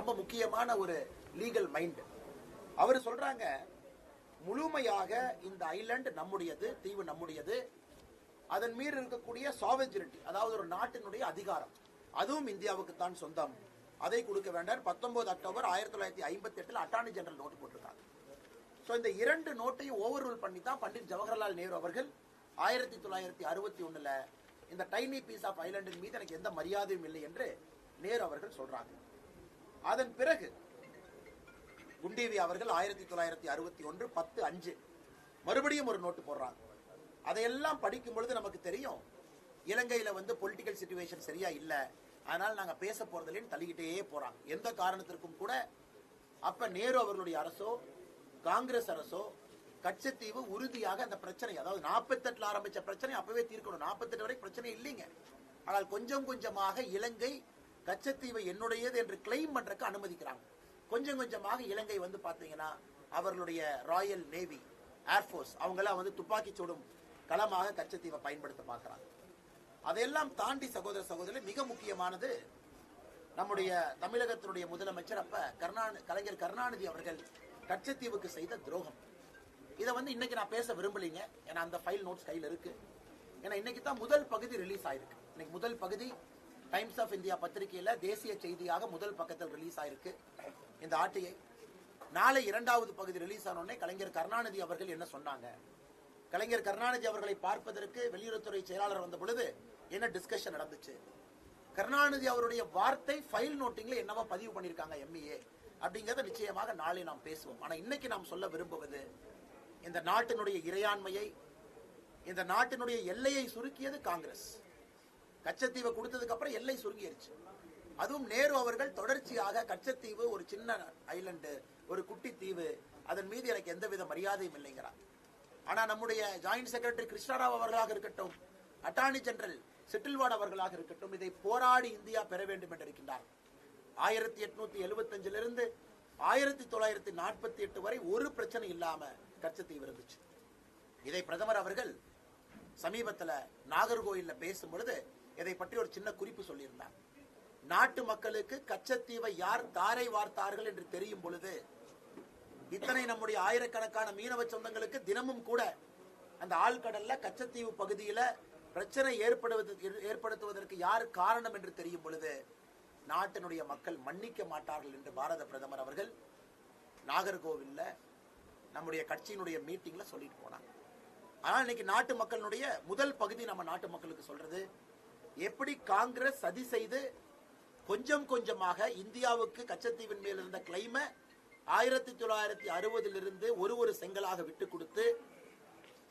ரொம்ப முக்கியமான ஒரு லீகல் மைண்ட் அவர் சொல்றாங்க முழுமையாக இந்த ஐலண்ட் நம்முடையது தீவு நம்முடையது. அதன் மீது இருக்கக்கூடிய சாவஜிரிட்டி அதாவது ஒரு நாட்டினுடைய அதிகாரம். அதுவும் இந்தியாவுக்கு தான் சொந்தம். அதை கொடுக்க வேண்டாம். பத்தொன்பது அக்டோபர் ஆயிரத்தி தொள்ளாயிரத்தி ஐம்பத்தி எட்டில் அட்டார்னி ஜெனரல் நோட்டு போட்டிருக்காங்க ஸோ இந்த இரண்டு நோட்டையும் ஓவர் ரூல் பண்ணி தான் பண்டிட் ஜவஹர்லால் நேரு அவர்கள் ஆயிரத்தி தொள்ளாயிரத்தி அறுபத்தி ஒன்றில் இந்த டைனி பீஸ் ஆஃப் ஐலண்டின் மீது எனக்கு எந்த மரியாதையும் இல்லை என்று நேரு அவர்கள் சொல்றாங்க. அதன் பிறகு குண்டேவி அவர்கள் ஆயிரத்தி தொள்ளாயிரத்தி அறுபத்தி ஒன்று பத்து அஞ்சு மறுபடியும் ஒரு நோட்டு போடுறாங்க. அதையெல்லாம் படிக்கும் பொழுது நமக்கு தெரியும் இலங்கையில வந்து பொலிட்டிக்கல் சுச்சுவேஷன் சரியா இல்லை. அதனால நாங்க பேச போறதுலேயும் தள்ளிக்கிட்டே போறாங்க. எந்த காரணத்திற்கும் கூட அப்ப நேரு அவர்களுடைய அரசோ காங்கிரஸ் அரசோ கச்சத்தீவு உறுதியாக அந்த பிரச்சனை அதாவது நாற்பத்தெட்டுல ஆரம்பிச்ச பிரச்சனை அப்பவே தீர்க்கணும். நாற்பத்தெட்டு வரை பிரச்சனை இல்லைங்க. ஆனால் கொஞ்சம் கொஞ்சமாக இலங்கை கச்சத்தீவை என்னுடையது என்று கிளைம் பண்றதுக்கு அனுமதிக்கிறாங்க. கொஞ்சம் கொஞ்சமாக இலங்கை வந்து பாத்தீங்கன்னா அவர்களுடைய ராயல் நேவி ஏர்ஃபோர்ஸ் அவங்கெல்லாம் வந்து துப்பாக்கி சுடும் களமாக கச்சத்தீவை பயன்படுத்த பார்க்கறாங்க. அதையெல்லாம் தாண்டி சகோதர சகோதரி மிக முக்கியமானது நம்முடைய தமிழகத்தினுடைய முதலமைச்சர் அப்ப கருணாநிதி கலைஞர் கருணாநிதி அவர்கள் கச்சத்தீவுக்கு செய்த துரோகம். இதை வந்து இன்னைக்கு நான் பேச விரும்பலைங்க. ஏன்னா அந்த ஃபைல் நோட்ஸ் கையில் இருக்கு. ஏன்னா இன்னைக்கு தான் முதல் பகுதி ரிலீஸ் ஆயிருக்கு. இன்னைக்கு முதல் பகுதி டைம்ஸ் ஆஃப் இந்தியா பத்திரிகையில் தேசிய செய்தியாக முதல் பக்கத்தில் ரிலீஸ் ஆயிருக்கு. இந்த ஆட்டையை நாளை இரண்டாவது பகுதி ரிலீஸ் ஆனோடனே கலைஞர் கருணாநிதி அவர்கள் என்ன சொன்னாங்க? கலைஞர் கருணாநிதி அவர்களை பார்ப்பதற்கு வெளியுறவுத்துறை செயலாளர் வந்த பொழுது என்ன டிஸ்கஷன் நடந்துச்சு? கருணாநிதி அவருடைய வார்த்தை ஃபைல் நோட்டிங்ல என்னவா பதிவு பண்ணியிருக்காங்க எம்ஏ அப்படிங்கிறத நிச்சயமாக நாளை நாம் பேசுவோம். ஆனால் இன்னைக்கு நாம் சொல்ல விரும்புவது இந்த நாட்டினுடைய இறையாண்மையை இந்த நாட்டினுடைய எல்லையை சுருக்கியது காங்கிரஸ். கச்சத்தீவை கொடுத்ததுக்கு அப்புறம் எல்லை சுருங்கிருச்சு. அதுவும் நேரு அவர்கள் தொடர்ச்சியாக கச்சத்தீவு ஒரு சின்ன ஐலண்டு ஒரு குட்டி தீவு அதன் மீது எனக்கு எந்தவித மரியாதையும் இல்லைங்கிறார். ஆனா நம்முடைய ஜாயிண்ட் செக்ரட்டரி கிருஷ்ணராவ் அவர்களாக இருக்கட்டும் அட்டார்னி ஜெனரல் செட்டில்வாட் அவர்களாக இருக்கட்டும் இதை போராடி இந்தியா பெற வேண்டும் என்று இருக்கின்றார். ஆயிரத்தி எட்நூத்தி எழுபத்தஞ்சிலிருந்து ஆயிரத்தி தொள்ளாயிரத்தி நாற்பத்தி எட்டு வரை ஒரு பிரச்சனை இல்லாம கச்சத்தீவு இருந்துச்சு. இதை பிரதமர் அவர்கள் சமீபத்துல நாகர்கோயில்ல பேசும் பொழுது இதை பற்றி ஒரு சின்ன குறிப்பு சொல்லியிருந்தார் நாட்டு மக்களுக்கு கச்சத்தீவை யார் தாரை வார்த்தார்கள் என்று தெரியும் பொழுது இத்தனை நம்முடைய ஆயிரக்கணக்கான மீனவ சொந்தங்களுக்கு தினமும் கூட அந்த ஆழ்கடல்ல கச்சத்தீவு பகுதியில பிரச்சனை ஏற்படுவது ஏற்படுத்துவதற்கு யார் காரணம் என்று தெரியும் பொழுது நாட்டினுடைய மக்கள் மன்னிக்க மாட்டார்கள் என்று பாரத பிரதமர் அவர்கள் நாகர்கோவில்ல நம்முடைய கட்சியினுடைய மீட்டிங்ல சொல்லிட்டு போனாங்க ஆனா இன்னைக்கு நாட்டு மக்களுடைய முதல் பகுதி நம்ம நாட்டு மக்களுக்கு சொல்றது எப்படி காங்கிரஸ் சதி செய்து கொஞ்சம் கொஞ்சமாக இந்தியாவுக்கு கச்சத்தீவின் மேல் இருந்த கிளைமை ஆயிரத்தி தொள்ளாயிரத்தி அறுபதிலிருந்து ஒரு ஒரு செங்கலாக விட்டு கொடுத்து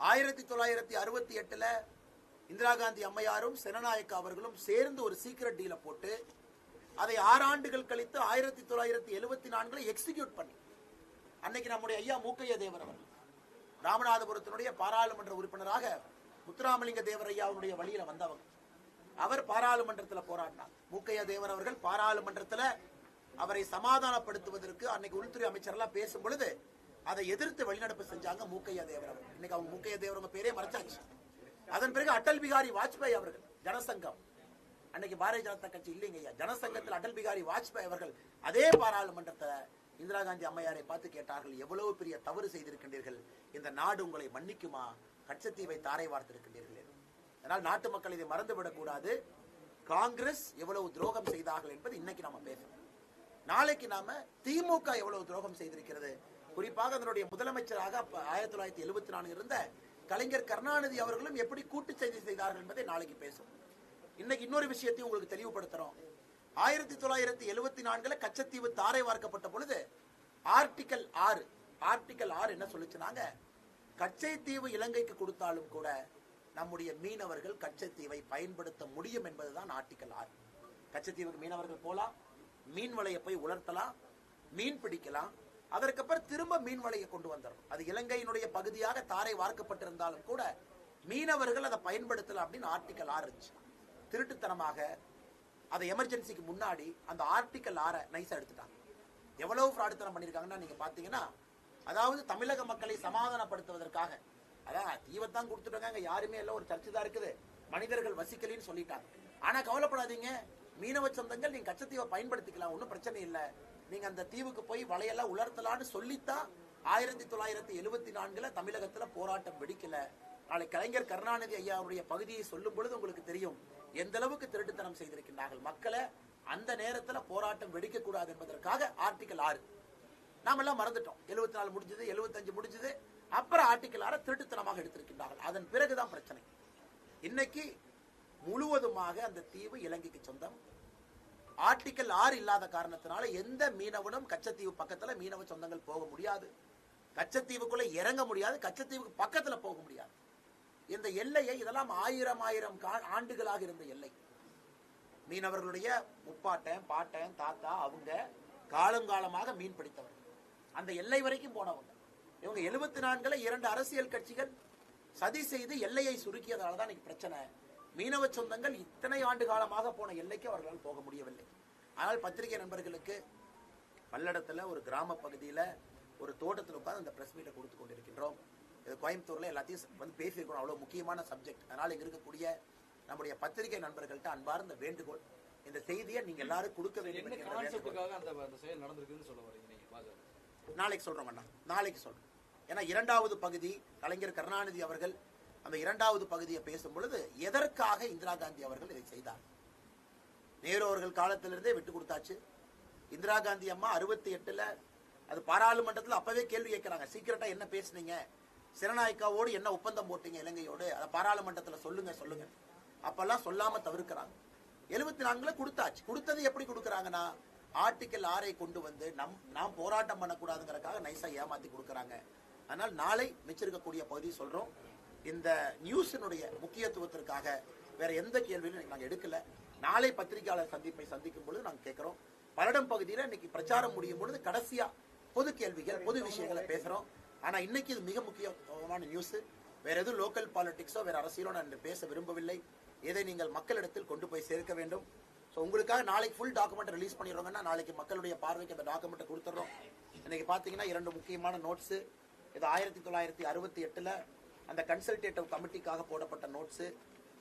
ஆயிரத்தி தொள்ளாயிரத்தி அறுபத்தி எட்டுல இந்திரா காந்தி அம்மையாரும் செனநாயக்க அவர்களும் சேர்ந்து ஒரு சீக்கிரட் டீல போட்டு அதை ஆறு ஆண்டுகள் கழித்து ஆயிரத்தி தொள்ளாயிரத்தி எழுபத்தி நான்குல எக்ஸிக்யூட் பண்ணி. அன்னைக்கு நம்முடைய ஐயா மூக்கைய தேவர் அவர்கள் ராமநாதபுரத்தினுடைய பாராளுமன்ற உறுப்பினராக முத்துராமலிங்க தேவர் ஐயாவுடைய வழியில வந்தவங்க. அவர் பாராளுமன்றத்தில் போராடினார். மூக்கையா தேவர் அவர்கள் பாராளுமன்றத்தில் அவரை சமாதானப்படுத்துவதற்கு அன்னைக்கு உள்துறை அமைச்சர் எல்லாம் பேசும் பொழுது அதை எதிர்த்து வெளிநடப்பு செஞ்சாங்க மூக்கையா தேவர் அவர்கள். இன்னைக்கு அவங்க மூக்கையா தேவரவங்க பேரே மறைச்சாச்சு. அதன் பிறகு அடல் பிகாரி வாஜ்பாய் அவர்கள் ஜனசங்கம். அன்னைக்கு பாரதிய ஜனதா கட்சி இல்லைங்க ஐயா. ஜனசங்கத்தில் அடல் பிகாரி வாஜ்பாய் அவர்கள் அதே பாராளுமன்றத்தை இந்திரா காந்தி அம்மையாரை பார்த்து கேட்டார்கள் எவ்வளவு பெரிய தவறு செய்திருக்கின்றீர்கள்? இந்த நாடு உங்களை மன்னிக்குமா? கட்சத்தீவை தாரை வார்த்திருக்கின்றீர்கள். அதனால் நாட்டு மக்கள் இதை மறந்துவிடக்கூடாது காங்கிரஸ் எவ்வளவு துரோகம் செய்தார்கள் என்பது இன்னைக்கு நாம பேசணும். நாளைக்கு நாம திமுக எவ்வளவு துரோகம் செய்திருக்கிறது? குறிப்பாக அதனுடைய முதலமைச்சராக ஆயிரத்தி தொள்ளாயிரத்தி எழுபத்தி நாலு இருந்த கலைஞர் கருணாநிதி அவர்களும் எப்படி கூட்டு செய்தி செய்தார்கள் என்பதை நாளைக்கு பேசும் இன்னைக்கு இன்னொரு விஷயத்தையும் உங்களுக்கு தெளிவுபடுத்துறோம். ஆயிரத்தி தொள்ளாயிரத்தி எழுபத்தி நான்குல கச்சத்தீவு தாரை வார்க்கப்பட்ட பொழுது ஆர்டிகல் ஆறு ஆர்டிகல் ஆறு என்ன சொல்லுச்சுனாங்க? தீவு இலங்கைக்கு கொடுத்தாலும் கூட நம்முடைய மீனவர்கள் கச்சத்தீவை பயன்படுத்த முடியும் என்பதுதான் ஆர்டிக்கல் ஆறு. கச்சத்தீவுக்கு மீனவர்கள் போலாம் மீன் வலையை போய் உலர்த்தலாம் மீன் பிடிக்கலாம் அதற்கப்புறம் திரும்ப மீன் வலையை கொண்டு வந்துடும் அது இலங்கையினுடைய பகுதியாக தாரை வார்க்கப்பட்டிருந்தாலும் கூட மீனவர்கள் அதை பயன்படுத்தலாம் அப்படின்னு ஆர்டிக்கல் ஆறு இருந்துச்சு. திருட்டுத்தனமாக அதை எமர்ஜென்சிக்கு முன்னாடி அந்த ஆர்டிக்கல் ஆறை நைஸாக எடுத்துட்டாங்க. எவ்வளவு ஃப்ராடுத்தனம் பண்ணியிருக்காங்கன்னா நீங்கள் பார்த்தீங்கன்னா அதாவது தமிழக மக்களை சமாதானப்படுத்துவதற்காக அதான் தீவத்தான் கொடுத்துட்டாங்க. யாருமே எல்லாம் ஒரு சர்ச்சு தான் இருக்குது. மனிதர்கள் வசிக்கலின்னு சொல்லிட்டாங்க. ஆனா கவலைப்படாதீங்க. மீனவ சொந்தங்கள் நீங்க கச்சத்தீவை பயன்படுத்திக்கலாம். ஒன்றும் பிரச்சனை இல்லை. நீங்க அந்த தீவுக்கு போய் வலையெல்லாம் உலர்த்தலான்னு சொல்லித்தான் ஆயிரத்தி தொள்ளாயிரத்தி எழுபத்தி நான்குல தமிழகத்துல போராட்டம் வெடிக்கல. நாளை கலைஞர் கருணாநிதி ஐயாவுடைய பகுதியை சொல்லும் பொழுது உங்களுக்கு தெரியும். எந்த அளவுக்கு திருட்டுத்தனம் செய்திருக்கின்றார்கள். மக்களை அந்த நேரத்துல போராட்டம் வெடிக்க கூடாது என்பதற்காக ஆர்டிகல் ஆறு. நாமெல்லாம் மறந்துட்டோம். எழுபத்தி நாலு முடிஞ்சது எழுபத்தஞ்சு முடிஞ்சது. அப்புறம் ஆர்டிக்கல் ஆற திருட்டுத்தனமாக எடுத்திருக்கின்றார்கள். அதன் பிறகுதான் பிரச்சனை. இன்னைக்கு முழுவதுமாக அந்த தீவு இலங்கைக்கு சொந்தம். ஆர்டிக்கல் ஆறு இல்லாத காரணத்தினால எந்த மீனவனும் கச்சத்தீவு பக்கத்துல மீனவ சொந்தங்கள் போக முடியாது. கச்சத்தீவுக்குள்ள இறங்க முடியாது கச்சத்தீவுக்கு பக்கத்துல போக முடியாது. இந்த எல்லையை இதெல்லாம் ஆயிரம் ஆயிரம் கா- ஆண்டுகளாக இருந்த எல்லை. மீனவர்களுடைய முப்பாட்டன் பாட்டன் தாத்தா அவங்க காலங்காலமாக மீன் பிடித்தவர்கள். அந்த எல்லை வரைக்கும் போனவங்க. இவங்க எழுபத்தி நான்குல இரண்டு அரசியல் கட்சிகள் சதி செய்து எல்லையை சுருக்கியதால தான் இன்னைக்கு பிரச்சனை. மீனவ சொந்தங்கள் இத்தனை ஆண்டு காலமாக போன எல்லைக்கு அவர்களால் போக முடியவில்லை. ஆனால் பத்திரிகை நண்பர்களுக்கு பல்லடத்துல ஒரு கிராம பகுதியில ஒரு தோட்டத்தில் உட்கார்ந்து அந்த பிரஸ் மீட்டை கொடுத்து கொண்டிருக்கின்றோம். இது கோயம்புத்தூர்ல எல்லாத்தையும் வந்து பேசியிருக்கணும் அவ்வளவு முக்கியமான சப்ஜெக்ட் அதனால இங்க இருக்கக்கூடிய நம்முடைய பத்திரிகை நண்பர்கள்ட்ட அன்பார்ந்த வேண்டுகோள். இந்த செய்தியை நீங்க எல்லாரும் கொடுக்க வேண்டும் நாளைக்கு சொல்றோம் அண்ணா. நாளைக்கு சொல்றோம். ஏன்னா இரண்டாவது பகுதி கலைஞர் கருணாநிதி அவர்கள் அந்த இரண்டாவது பகுதியை பேசும் பொழுது எதற்காக இந்திரா காந்தி அவர்கள் இதை செய்தார்? நேரு அவர்கள் காலத்திலிருந்தே விட்டு கொடுத்தாச்சு. இந்திரா காந்தி அம்மா அறுபத்தி எட்டுல அது பாராளுமன்றத்தில் அப்பவே கேள்வி கேட்கிறாங்க. சீக்கிரட்டா என்ன பேசுனீங்க? சிறநாயக்காவோடு என்ன ஒப்பந்தம் போட்டீங்க இலங்கையோடு? அதை பாராளுமன்றத்தில் சொல்லுங்க சொல்லுங்க. அப்பெல்லாம் சொல்லாம தவிர்க்கிறாங்க. எழுபத்தி நான்குல கொடுத்தாச்சு. கொடுத்தது எப்படி கொடுக்குறாங்கன்னா ஆர்டிக்கல் ஆறை கொண்டு வந்து நம் நாம் போராட்டம் பண்ணக்கூடாதுங்கிறக்காக நைஸா ஏமாத்தி கொடுக்குறாங்க. அதனால் நாளை மிச்சிருக்கக்கூடிய பகுதி சொல்றோம். இந்த நியூஸினுடைய முக்கியத்துவத்திற்காக வேற எந்த கேள்வியும் நாங்கள் எடுக்கல. நாளை பத்திரிகையாளர் சந்திப்பை சந்திக்கும் பொழுது நாங்கள் கேட்கிறோம். பல்லடம் பகுதியில் இன்னைக்கு பிரச்சாரம் முடியும் பொழுது கடைசியா பொது கேள்விகள் பொது விஷயங்களை பேசுறோம். ஆனா இன்னைக்கு இது மிக முக்கியமான நியூஸ். வேற எதுவும் லோக்கல் பாலிடிக்ஸோ வேற அரசியலோ நான் பேச விரும்பவில்லை. இதை நீங்கள் மக்களிடத்தில் கொண்டு போய் சேர்க்க வேண்டும். ஸோ உங்களுக்காக நாளைக்கு ஃபுல் டாக்குமெண்ட் ரிலீஸ் பண்ணிடுறோங்கன்னா நாளைக்கு மக்களுடைய பார்வைக்கு அந்த டாக்குமெண்ட்டை கொடுத்துட்றோம். இன்னைக்கு பார்த்தீங்கன்னா இரண்டு முக்கியமான நோட்ஸு இது ஆயிரத்தி தொள்ளாயிரத்தி அறுபத்தி எட்டில் அந்த கன்சல்டேட்டிவ் கமிட்டிக்காக போடப்பட்ட நோட்ஸு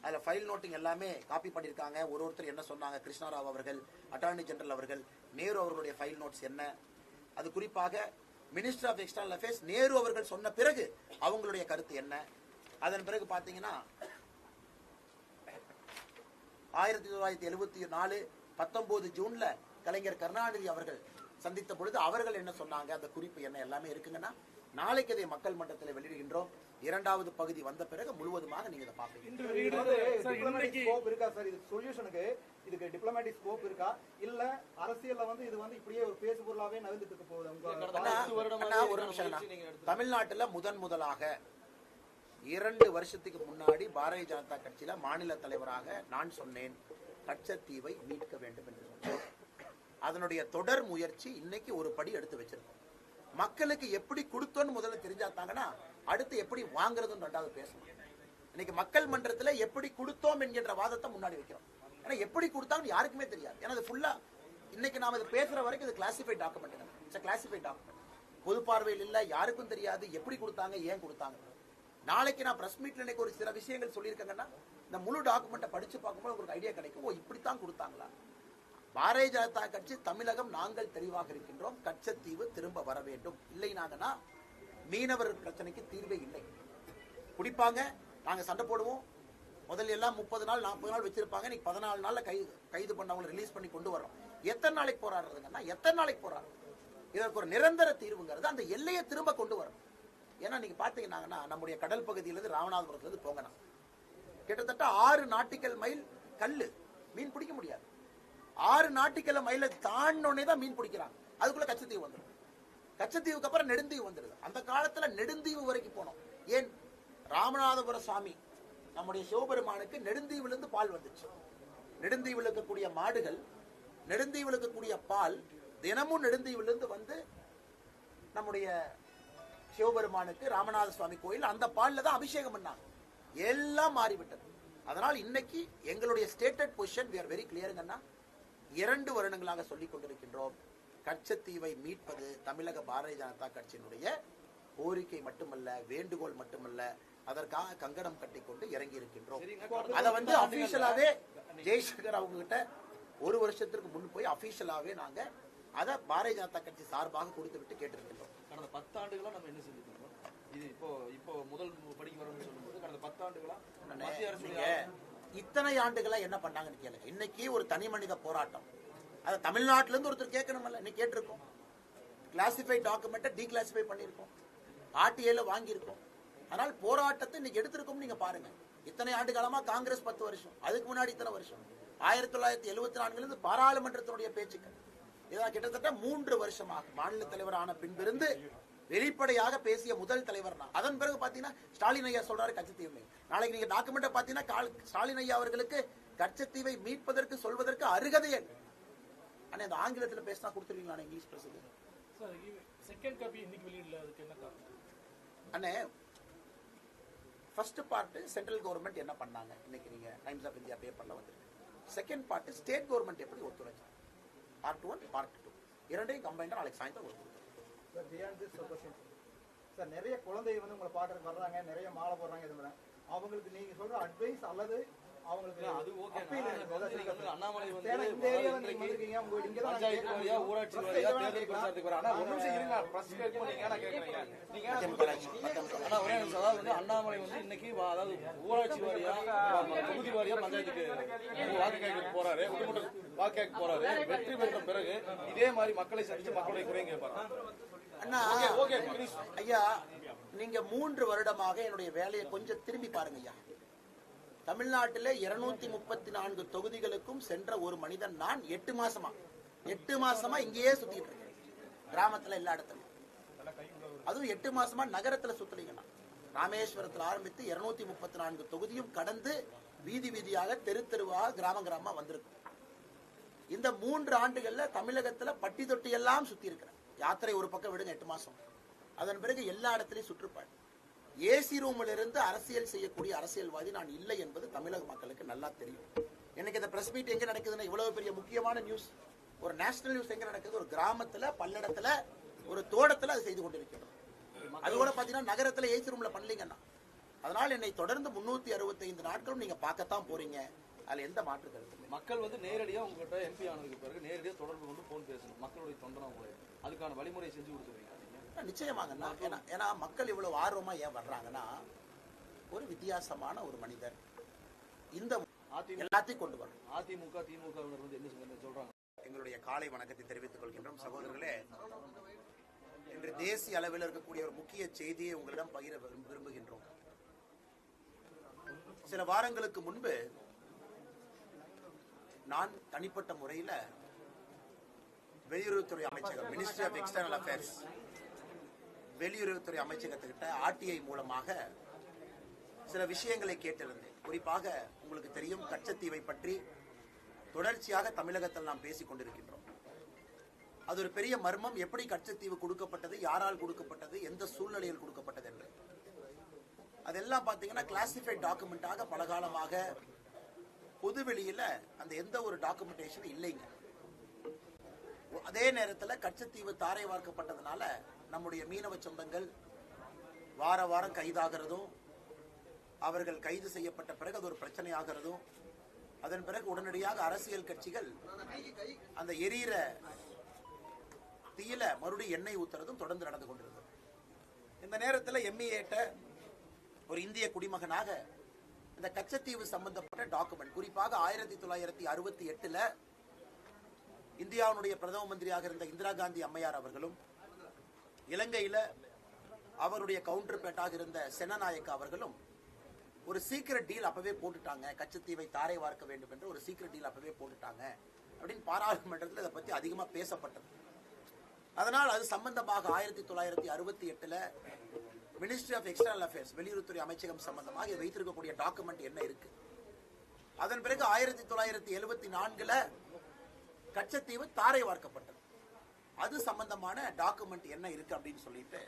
அதில் ஃபைல் நோட்டிங் எல்லாமே காப்பி பண்ணியிருக்காங்க. ஒரு ஒருத்தர் என்ன சொன்னாங்க? கிருஷ்ணாராவ் அவர்கள் அட்டார்னி ஜெனரல் அவர்கள் நேரு அவர்களுடைய ஃபைல் நோட்ஸ் என்ன? அது குறிப்பாக minister of external affairs Nehru அவர்கள் சொன்ன பிறகு அவங்களுடைய கருத்து என்ன? அதன் பிறகு பார்த்தீங்கன்னா ஆயிரத்தி தொள்ளாயிரத்தி எழுபத்தி நாலு பத்தொன்பது ஜூன்ல கலைஞர் கருணாநிதி அவர்கள் சந்தித்த பொழுது அவர்கள் என்ன சொன்னாங்க? அந்த குறிப்பு என்ன? எல்லாமே இருக்குங்கன்னா நாளைக்கு அதை மக்கள் மன்றத்தில் வெளியிடுகின்றோம். இரண்டாவது பகுதி வந்த பிறகு முழுவதுமாக நீங்க இதை ஸ்கோப் இருக்கா சார் இது சொல்யூஷனுக்கு இதுக்கு டிப்ளமேட்டிக் ஸ்கோப் இருக்கா? இல்ல அரசியல்ல வந்து இது வந்து இப்படியே ஒரு பேசு பொருளாவே நகர்ந்துட்டு இருக்க போகுது ஒரு நிமிஷம் தமிழ்நாட்டுல முதன் முதலாக இரண்டு வருஷத்துக்கு முன்னாடி பாரதிய ஜனதா கட்சியில மாநில தலைவராக நான் சொன்னேன் கச்சத்தீவை மீட்க வேண்டும் என்று சொன்னேன். அதனுடைய தொடர் முயற்சி இன்னைக்கு ஒரு படி எடுத்து வச்சிருக்கோம். மக்களுக்கு எப்படி கொடுத்தோன்னு முதல்ல தெரிஞ்சாத்தாங்கன்னா அடுத்து எப்படி வாங்குறதுன்னு ரெண்டாவது பேசணும் இன்னைக்கு மக்கள் மன்றத்துல எப்படி கொடுத்தோம் என்கின்ற வாதத்தை முன்னாடி வைக்கிறோம். ஏன்னா எப்படி கொடுத்தாங்கன்னு யாருக்குமே தெரியாது. ஏன்னா அது ஃபுல்லா இன்னைக்கு நாம இது பேசுற வரைக்கும் இது classified document it's classified document பொது பார்வையில் இல்ல யாருக்கும் தெரியாது எப்படி கொடுத்தாங்க ஏன் கொடுத்தாங்க. நாளைக்கு நான் பிரஸ் மீட்ல இன்னைக்கு ஒரு சில விஷயங்கள் சொல்லியிருக்கேங்கன்னா இந்த முழு டாக்குமெண்ட்டை படிச்சு பார்க்கும்போது உங்களுக்கு ஐடியா கிடைக்கும். ஓ இப்படித்தான் கொடுத்தாங்களா? பாரதிய ஜனதா கட்சி தமிழகம் நாங்கள் தெளிவாக இருக்கின்றோம். கச்சத்தீவு திரும்ப வர வேண்டும். இல்லைனாங்கன்னா மீனவர் பிரச்சனைக்கு தீர்வே இல்லை. குடிப்பாங்க நாங்கள் சண்டை போடுவோம். முதல்ல எல்லாம் முப்பது நாள் நாற்பது நாள் வச்சிருப்பாங்க. இன்னைக்கு பதினாலு நாளில் கைது கைது பண்ணவங்களை ரிலீஸ் பண்ணி கொண்டு வரோம் எத்தனை நாளைக்கு போராடுறதுங்கன்னா எத்தனை நாளைக்கு போராடுறது இதற்கு ஒரு நிரந்தர தீர்வுங்கிறது அந்த எல்லையை திரும்ப கொண்டு வரணும் ஏன்னா நீங்க பாத்தீங்கன்னாங்கன்னா நம்முடைய கடல் பகுதியிலிருந்து ராமநாதபுரத்துல இருந்து போங்கண்ணா கிட்டத்தட்ட ஆறு நாட்டிக்கல் மைல் கல் மீன் பிடிக்க முடியாது. ஆறு நாட்டுக்கெல்லாம் மைல தாண்டினோடனே தான் மீன் பிடிக்கிறாங்க. அதுக்குள்ள கச்சத்தீவு வந்துடும் கச்சத்தீவுக்கு அப்புறம் நெடுந்தீவு வந்துடுது அந்த காலத்துல நெடுந்தீவு வரைக்கும் போனோம். ஏன்? ராமநாதபுர சுவாமி நம்முடைய சிவபெருமானுக்கு நெடுந்தீவுல இருந்து பால் வந்துச்சு. நெடுந்தீவில் இருக்கக்கூடிய மாடுகள் நெடுந்தீவில் இருக்கக்கூடிய பால் தினமும் நெடுந்தீவுல இருந்து வந்து நம்முடைய சிவபெருமானுக்கு ராமநாத சுவாமி கோயில் அந்த பால்ல தான் அபிஷேகம் பண்ணாங்க. எல்லாம் மாறிவிட்டது. அதனால் இன்னைக்கு எங்களுடைய stated position we are very கிளியருங்கன்னா இரண்டு வருடங்களாக சொல்லிக் கொண்டிருக்கின்றோம். கச்சத்தீவை மீட்பது தமிழக பாரதிய ஜனதா கட்சியினுடைய கோரிக்கை மட்டுமல்ல வேண்டுகோள் மட்டுமல்ல அதற்காக கங்கணம் கட்டிக்கொண்டு இறங்கி இருக்கின்றோம் அதை வந்து அபிஷியலாவே ஜெய்சங்கர் அவங்க கிட்ட ஒரு வருஷத்திற்கு முன் போய் அபிஷியலாவே நாங்க அதை பாரதிய ஜனதா கட்சி சார்பாக கொடுத்து விட்டு கேட்டிருக்கின்றோம். கடந்த பத்தாண்டுகளா நம்ம என்ன செஞ்சுட்டு இருக்கோம் இது இப்போ இப்போ முதல் படிக்க வரோம்னு சொல்லும்போது கடந்த பத்தாண்டுகளா மத்திய அரசு இத்தனை ஆண்டுகளா என்ன பண்ணாங்கன்னு கேளுங்க. இன்னைக்கு ஒரு தனி மனித போராட்டம். அதை தமிழ்நாட்டுல இருந்து ஒருத்தர் கேட்கணும்ல இன்னைக்கு கேட்டிருக்கோம். கிளாசிஃபை டாக்குமெண்ட்டை டீக்ளாசிஃபை பண்ணியிருக்கோம். ஆர்டிஐல வாங்கியிருக்கோம். ஆனால் போராட்டத்தை இன்னைக்கு எடுத்திருக்கோம் நீங்க பாருங்க. இத்தனை ஆண்டு காலமா காங்கிரஸ் பத்து வருஷம். அதுக்கு முன்னாடி இத்தனை வருஷம். ஆயிரத்தி தொள்ளாயிரத்தி எழுபத்தி நான்குல இருந்து பாராளுமன்றத்தினுடைய பேச்சுக்கள். இதான் கிட்டத்தட்ட மூன்று வருஷமாக மாநில தலைவர் ஆன பின்பிருந்து வெளிப்படையாக பேசிய முதல் தலைவர் நான். அதன் பிறகு பாத்தீங்கன்னா ஸ்டாலின் ஐயா சொல்றாரு கச்சத்தீவு நாளைக்கு நீங்க டாக்குமெண்ட்டை பாத்தீங்கன்னா ஸ்டாலின் ஐயா அவர்களுக்கு கச்சத்தீவை மீட்பதற்கு சொல்வதற்கு அருகதையே இல்லை. ஆனா இந்த ஆங்கிலத்துல பேசினா கொடுத்துருவீங்களா இங்கிலீஷ் சார் செகண்ட் காப்பி இன்னைக்கு வெளியிடல அதுக்கு என்ன காரணம்? அண்ணே ஃபர்ஸ்ட் பார்ட் சென்ட்ரல் கவர்மெண்ட் என்ன பண்ணாங்க? இன்னைக்கு நீங்க டைம்ஸ் ஆஃப் இந்தியா பேப்பர்ல வந்திருக்கு. செகண்ட் பார்ட் ஸ்டேட் கவர்மெண்ட் எப்படி ஒத்துழைச்சாங்க? பார்ட் ஒன் பார்ட் டூ இரண்டையும் கம்பைண்டா நாளைக்கு சாயந்தரம் ஒத்துழைச்சு சார் பியாண்ட் திஸ் சார் நிறைய குழந்தைங்க வந்து உங்களை பார்க்கறதுக்கு வர்றாங்க நிறைய மாலை போடுறாங்க இது அவங்களுக்கு நீங்க சொல்ற அட்வைஸ் அல்லது அவங்களுக்கு அது ஓகே ஊராட்சி வாரியா தேர்தல் பிரச்சாரத்துக்கு வர ஆனா ஒரு நிமிஷம் இருங்க பிரஸ் கேட்கும் நீங்க? ஆனா ஒரே நிமிஷம். அதாவது வந்து அண்ணாமலை வந்து இன்னைக்கு வா- அதாவது ஊராட்சி வாரியா தொகுதி வாரியா பஞ்சாயத்துக்கு வாக்கு கேட்க போறாரு. குடும்ப வாக்கு கேட்க போறாரு. வெற்றி பெற்ற பிறகு இதே மாதிரி மக்களை சந்திச்சு மக்களுடைய குறைங்க கேட்பாரு அண்ணா. ஐயா நீங்க மூன்று வருடமாக என்னுடைய வேலையை கொஞ்சம் திரும்பி பாருங்க ஐயா. தமிழ்நாட்டில் இருநூத்தி முப்பத்தி நான்கு தொகுதிகளுக்கும் சென்ற ஒரு மனிதன் நான் எட்டு மாசமா. எட்டு மாசமா இங்கேயே சுத்திட்டு இருக்கேன். கிராமத்துல எல்லா இடத்துலயும். அதுவும் எட்டு மாசமா நகரத்துல சுத்தலீங்கன்னா ராமேஸ்வரத்துல ஆரம்பித்து இருநூத்தி முப்பத்தி நான்கு தொகுதியும் கடந்து வீதி வீதியாக தெரு தெருவாக கிராம கிராமமா வந்திருக்கும் இந்த மூன்று ஆண்டுகள்ல தமிழகத்துல பட்டி தொட்டி எல்லாம் சுத்தி இருக்கிறேன் யாத்திரை ஒரு பக்கம் விடுங்க எட்டு மாசம். அதன் பிறகு எல்லா இடத்துலயும் சுற்றுப்பாடு. ஏசி ரூம்ல இருந்து அரசியல் செய்யக்கூடிய அரசியல்வாதி நான் இல்லை என்பது தமிழக மக்களுக்கு நல்லா தெரியும். எனக்கு இந்த பிரஸ் மீட் எங்க நடக்குதுன்னா இவ்வளவு பெரிய முக்கியமான நியூஸ் ஒரு நேஷனல் நியூஸ் எங்க நடக்குது? ஒரு கிராமத்துல பல்லடத்துல ஒரு தோட்டத்துல அது செய்து கொண்டிருக்கிறோம் அது கூட பாத்தீங்கன்னா நகரத்துல ஏசி ரூம்ல பண்ணலீங்கன்னா. அதனால் என்னை தொடர்ந்து முன்னூத்தி அறுபத்தைந்து நாட்களும் நீங்க பார்க்கத்தான் போறீங்க. அதுல எந்த மாற்று கருத்து மக்கள் வந்து நேரடியா உங்ககிட்ட எம்பி ஆனதுக்கு பிறகு நேரடியா தொடர்பு கொண்டு போன் பேசணும். மக்களுடைய தொண்டனா அதுக்கான வழிமுறை செஞ்சு கொடுத்துருவீங்க. நிச்சயமாங்கண்ணா ஏன்னா ஏன்னா மக்கள் இவ்வளவு ஆர்வமா ஏன் வர்றாங்கன்னா ஒரு வித்தியாசமான ஒரு மனிதர். இந்த எல்லாத்தையும் கொண்டு வரணும். அதிமுக திமுகவினர் வந்து என்ன சொல்றாங்க- எங்களுடைய காலை வணக்கத்தை தெரிவித்துக் கொள்கின்றோம். சகோதரர்களே இன்று தேசிய அளவில் இருக்கக்கூடிய ஒரு முக்கிய செய்தியை உங்களிடம் பகிர விரும்பு- விரும்புகின்றோம். சில வாரங்களுக்கு முன்பு நான் தனிப்பட்ட முறையில வெளியுறவுத்துறை அமைச்சகம் மினிஸ்ட்ரி ஆஃப் எக்ஸ்டர்னல் அஃபேர்ஸ் வெளியுறவுத்துறை அமைச்சகத்துக்கிட்ட ஆர்டிஐ மூலமாக சில விஷயங்களை கேட்டிருந்தேன். குறிப்பாக உங்களுக்கு தெரியும் கச்சத்தீவை பற்றி தொடர்ச்சியாக தமிழகத்தில் நாம் பேசிக் கொண்டிருக்கின்றோம். அது ஒரு பெரிய மர்மம். எப்படி கச்சத்தீவு கொடுக்கப்பட்டது யாரால் கொடுக்கப்பட்டது எந்த சூழ்நிலையில் கொடுக்கப்பட்டது என்று. அதெல்லாம் பார்த்தீங்கன்னா கிளாசிஃபைட் டாக்குமெண்டாக பலகாலமாக பொதுவெளியில் அந்த எந்த ஒரு டாக்குமெண்டேஷன் இல்லைங்க. அதே நேரத்தில் கச்சத்தீவு தாரை வார்க்கப்பட்டதுனால நம்முடைய மீனவ சொந்தங்கள் வார வாரம் கைதாகிறதும் அவர்கள் கைது செய்யப்பட்ட பிறகு அது ஒரு பிரச்சனையாகிறதும் அதன் பிறகு உடனடியாக அரசியல் கட்சிகள் அந்த எரியிற தீயில மறுபடியும் எண்ணெய் ஊத்துறதும் தொடர்ந்து நடந்து கொண்டிருந்தது. இந்த நேரத்தில் எம்இஏட்ட ஒரு இந்திய குடிமகனாக இந்த கச்சத்தீவு சம்பந்தப்பட்ட டாக்குமெண்ட் குறிப்பாக ஆயிரத்தி தொள்ளாயிரத்தி அறுபத்தி எட்டுல இந்தியாவுடைய பிரதம மந்திரியாக இருந்த இந்திரா காந்தி அம்மையார் அவர்களும் இலங்கையில் அவருடைய கவுண்டர் பேட்டாக இருந்த செனநாயக்க அவர்களும் ஒரு சீக்கிரட் டீல் அப்பவே போட்டுட்டாங்க. கச்சத்தீவை தாரை வார்க்க வேண்டும் என்று ஒரு சீக்கிரட் டீல் அப்பவே போட்டுட்டாங்க. அப்படின்னு பாராளுமன்றத்தில் இதை பத்தி அதிகமா பேசப்பட்டது. அதனால் அது சம்பந்தமாக ஆயிரத்தி தொள்ளாயிரத்தி அறுபத்தி எட்டுல மினிஸ்ட்ரி ஆஃப் எக்ஸ்டர்னல் அஃபேர்ஸ் வெளியுறவுத்துறை அமைச்சகம் சம்பந்தமாக இது வைத்திருக்கக்கூடிய டாக்குமெண்ட் என்ன இருக்கு? அதன் பிறகு ஆயிரத்தி தொள்ளாயிரத்தி எழுபத்தி நான்குல கச்சத்தீவு தாரை வார்க்கப்பட்டது. அது சம்பந்தமான டாக்குமெண்ட் என்ன இருக்கு அப்படின்னு சொல்லிட்டு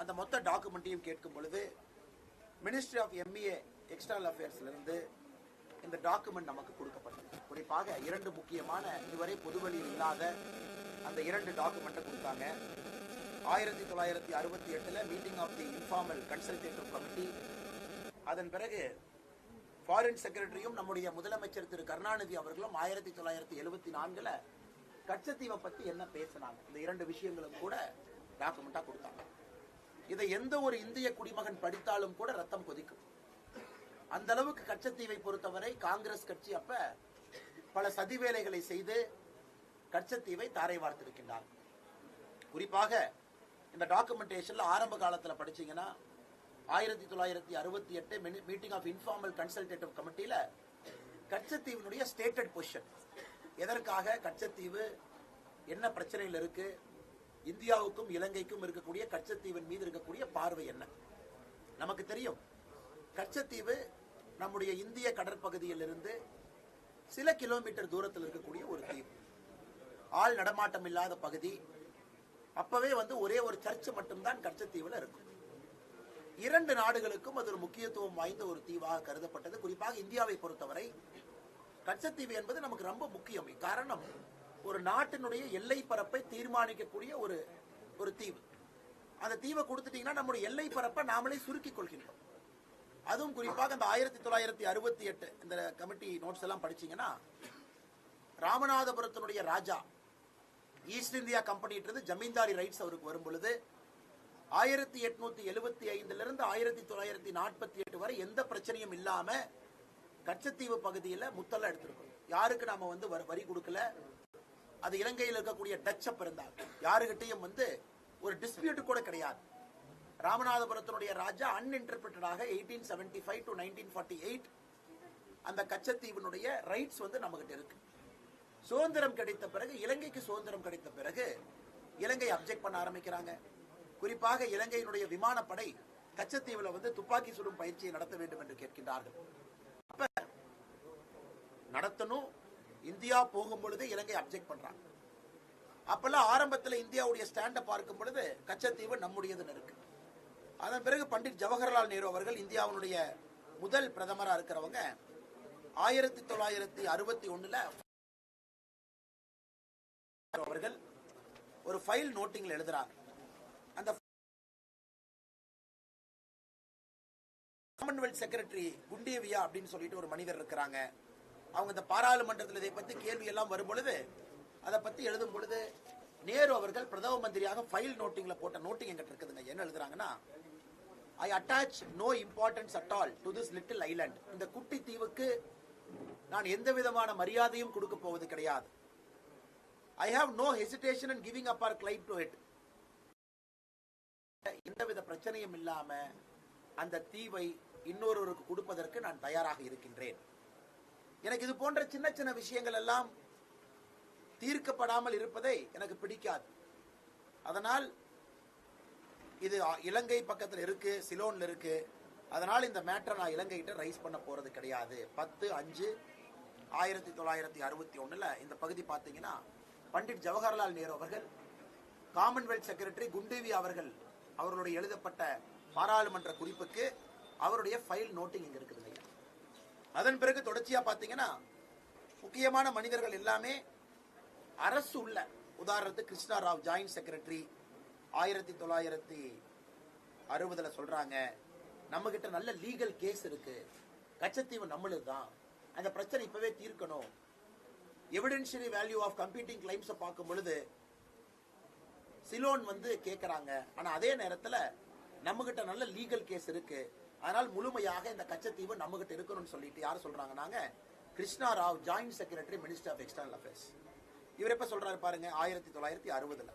அந்த மொத்த டாக்குமெண்ட்டையும் கேட்கும் பொழுது மினிஸ்ட்ரி ஆஃப் எம்இஏ எக்ஸ்டர்னல் அஃபேர்ஸ்ல இருந்து இந்த டாக்குமெண்ட் நமக்கு கொடுக்கப்பட்டது. குறிப்பாக இரண்டு முக்கியமான இதுவரை பொதுவெளியில் இல்லாத அந்த இரண்டு டாக்குமெண்ட்டை கொடுத்தாங்க. ஆயிரத்தி தொள்ளாயிரத்தி அறுபத்தி எட்டுல meeting of the informal consultative committee அதன் பிறகு ஃபாரின் செக்ரட்டரியும் நம்முடைய முதலமைச்சர் திரு கருணாநிதி அவர்களும் ஆயிரத்தி தொள்ளாயிரத்தி எழுபத்தி நான்குல கச்சத்தீவை பத்தி என்ன பேசினாங்க? இந்த இரண்டு விஷயங்களும் கூட டாக்குமெண்டா கொடுத்தாங்க. இதை எந்த ஒரு இந்திய குடிமகன் படித்தாலும் கூட ரத்தம் கொதிக்கும். அந்த அளவுக்கு கச்சத்தீவை பொறுத்தவரை காங்கிரஸ் கட்சி அப்ப பல சதிவேலைகளை செய்து கச்சத்தீவை தாரை வார்த்திருக்கின்றார். குறிப்பாக இந்த டாக்குமெண்டேஷன்ல ஆரம்ப காலத்துல படிச்சீங்கன்னா ஆயிரத்தி தொள்ளாயிரத்தி அறுபத்தி எட்டு மீட்டிங் ஆஃப் இன்ஃபார்மல் கன்சல்டேட்டிவ் கமிட்டியில கச்சத்தீவினுடைய ஸ்டேட்டட் பொசிஷன் எதற்காக கச்சத்தீவு என்ன பிரச்சனையில் இருக்கு? இந்தியாவுக்கும் இலங்கைக்கும் இருக்கக்கூடிய கச்சத்தீவின் மீது இருக்கக்கூடிய பார்வை என்ன? நமக்கு தெரியும். கச்சத்தீவு நம்முடைய இந்திய கடற்பகுதியில் இருந்து சில கிலோமீட்டர் தூரத்தில் இருக்கக்கூடிய ஒரு தீவு. ஆள் நடமாட்டம் இல்லாத பகுதி. அப்பவே வந்து ஒரே ஒரு சர்ச் மட்டும்தான் கச்சத்தீவில் இருக்கும். இரண்டு நாடுகளுக்கும் அது ஒரு முக்கியத்துவம் வாய்ந்த ஒரு தீவாக கருதப்பட்டது. குறிப்பாக இந்தியாவை பொறுத்தவரை கச்சத்தீவு என்பது நமக்கு ரொம்ப முக்கியம். காரணம் ஒரு நாட்டினுடைய எல்லை பரப்பை தீர்மானிக்கக்கூடிய ஒரு ஒரு தீவு. அந்த தீவை கொடுத்துட்டீங்கன்னா நம்முடைய எல்லை பரப்பை நாமளே சுருக்கிக் கொள்கின்றோம். அதுவும் குறிப்பாக அந்த ஆயிரத்தி தொள்ளாயிரத்தி அறுபத்தி எட்டு இந்த கமிட்டி நோட்ஸ் எல்லாம் படிச்சீங்கன்னா ராமநாதபுரத்தினுடைய ராஜா ஈஸ்ட் இந்தியா கம்பெனின்றது ஜமீன்தாரி ரைட்ஸ் அவருக்கு வரும் பொழுது ஆயிரத்தி எட்நூத்தி எழுபத்தி ஐந்துல இருந்து ஆயிரத்தி தொள்ளாயிரத்தி நாற்பத்தி எட்டு வரை எந்த பிரச்சனையும் இல்லாம கச்சத்தீவு பகுதியில முத்தல்ல எடுத்திருக்கோம். யாருக்கு நாம வந்து வரி- வரி கொடுக்கல? அது இலங்கையில் இருக்கக்கூடிய டச் அப் யாருகிட்டையும் வந்து ஒரு டிஸ்பியூட் கூட கிடையாது. ராமநாதபுரத்தினுடைய Raja அன்இன்டர்பிரட்டடாக eighteen seventy five to nineteen forty eight அந்த கச்சத்தீவினுடைய ரைட்ஸ் வந்து நம்மகிட்ட இருக்கு. சுதந்திரம் கிடைத்த பிறகு இலங்கைக்கு சுதந்திரம் கிடைத்த பிறகு இலங்கை அப்ஜெக்ட் பண்ண ஆரம்பிக்கிறாங்க. குறிப்பாக இலங்கையினுடைய விமானப்படை கச்சத்தீவுல வந்து துப்பாக்கி சுடும் பயிற்சியை நடத்த வேண்டும் என்று கேட்கின்றார்கள். நடத்தணும். இந்தியா போகும் பொழுது இலங்கை அப்ஜெக்ட் பண்றாங்க. அப்பெல்லாம் ஆரம்பத்தில் இந்தியாவுடைய ஸ்டாண்ட பார்க்கும் பொழுது கச்சத்தீவு நம்முடையதுன்னு இருக்கு. அதன் பிறகு பண்டிட் ஜவஹர்லால் நேரு அவர்கள் இந்தியாவினுடைய முதல் பிரதமராக இருக்கிறவங்க ஆயிரத்தி தொள்ளாயிரத்தி அறுபத்தி ஒன்றில் அவர்கள் ஒரு ஃபைல் நோட்டிங்ல எழுதுறாங்க. அந்த காமன்வெல்த் செக்ரட்டரி குண்டேவியா அப்படின்னு சொல்லிட்டு ஒரு மனிதர் இருக்கிறாங்க. அவங்க இந்த பாராளுமன்றத்தில் இதை பற்றி கேள்வி எல்லாம் வரும் பொழுது அதை பற்றி எழுதும் பொழுது நேரு அவர்கள் பிரதம மந்திரியாக ஃபைல் நோட்டிங்கில் போட்ட நோட்டிங் எங்கிட்ட இருக்குதுங்க. என்ன எழுதுறாங்கன்னா I attach no importance at all to this little island இந்த குட்டி தீவுக்கு நான் எந்த விதமான மரியாதையும் கொடுக்க போவது கிடையாது. I have no hesitation and giving up our claim to it எந்தவித பிரச்சனையும் இல்லாம அந்த தீவை இன்னொருவருக்கு கொடுப்பதற்கு நான் தயாராக இருக்கின்றேன். எனக்கு இது போன்ற சின்ன சின்ன விஷயங்கள் எல்லாம் தீர்க்கப்படாமல் இருப்பதை எனக்கு பிடிக்காது. அதனால் இது இலங்கை பக்கத்தில் இருக்கு சிலோன்ல இருக்கு. அதனால் இந்த மேட்டரை நான் இலங்கைகிட்ட ரைஸ் பண்ண போறது கிடையாது. பத்து அஞ்சு ஆயிரத்தி தொள்ளாயிரத்தி அறுபத்தி ஒண்ணுல இந்த பகுதி பார்த்தீங்கன்னா பண்டிட் ஜவஹர்லால் நேரு அவர்கள் காமன்வெல்த் செக்ரட்டரி குண்டேவி அவர்கள் அவர்களுடைய எழுதப்பட்ட பாராளுமன்ற குறிப்புக்கு அவருடைய ஃபைல் நோட்டிங் இங்க இருக்குதுங்க அதன் பிறகு தொடர்ச்சியா பாத்தீங்கன்னா முக்கியமான மனிதர்கள் எல்லாமே அரசு உள்ள உதாரணத்துக்கு கிருஷ்ணா ராவ் ஜாயின்ட் செக்ரட்டரி ஆயிரத்தி தொள்ளாயிரத்தி அறுபதுல சொல்றாங்க நம்ம கிட்ட நல்ல லீகல் கேஸ் இருக்கு கச்சத்தீவு நம்மளுது தான் அந்த பிரச்சனை இப்பவே தீர்க்கணும். எவிடென்ஷியரி வேல்யூ ஆஃப் கம்ப்யூட்டிங் கிளைம்ஸை பார்க்கும் பொழுது சிலோன் வந்து கேட்குறாங்க ஆனா அதே நேரத்துல நம்ம கிட்ட நல்ல லீகல் கேஸ் இருக்கு அதனால் முழுமையாக இந்த கச்சத்தீவு நம்மகிட்ட இருக்கணும்னு சொல்லிட்டு யார் சொல்றாங்கன்னாங்க Krishna Rao joint secretary minister of external affairs இவர் எப்ப சொல்றாரு பாருங்க? ஆயிரத்தி தொள்ளாயிரத்தி அறுபதுல.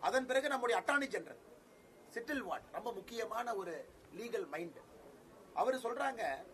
அதன் பிறகு நம்முடைய அட்டார்னி ஜெனரல் சிட்டில் வாட் ரொம்ப முக்கியமான ஒரு லீகல் மைண்ட் அவர் சொல்றாங்க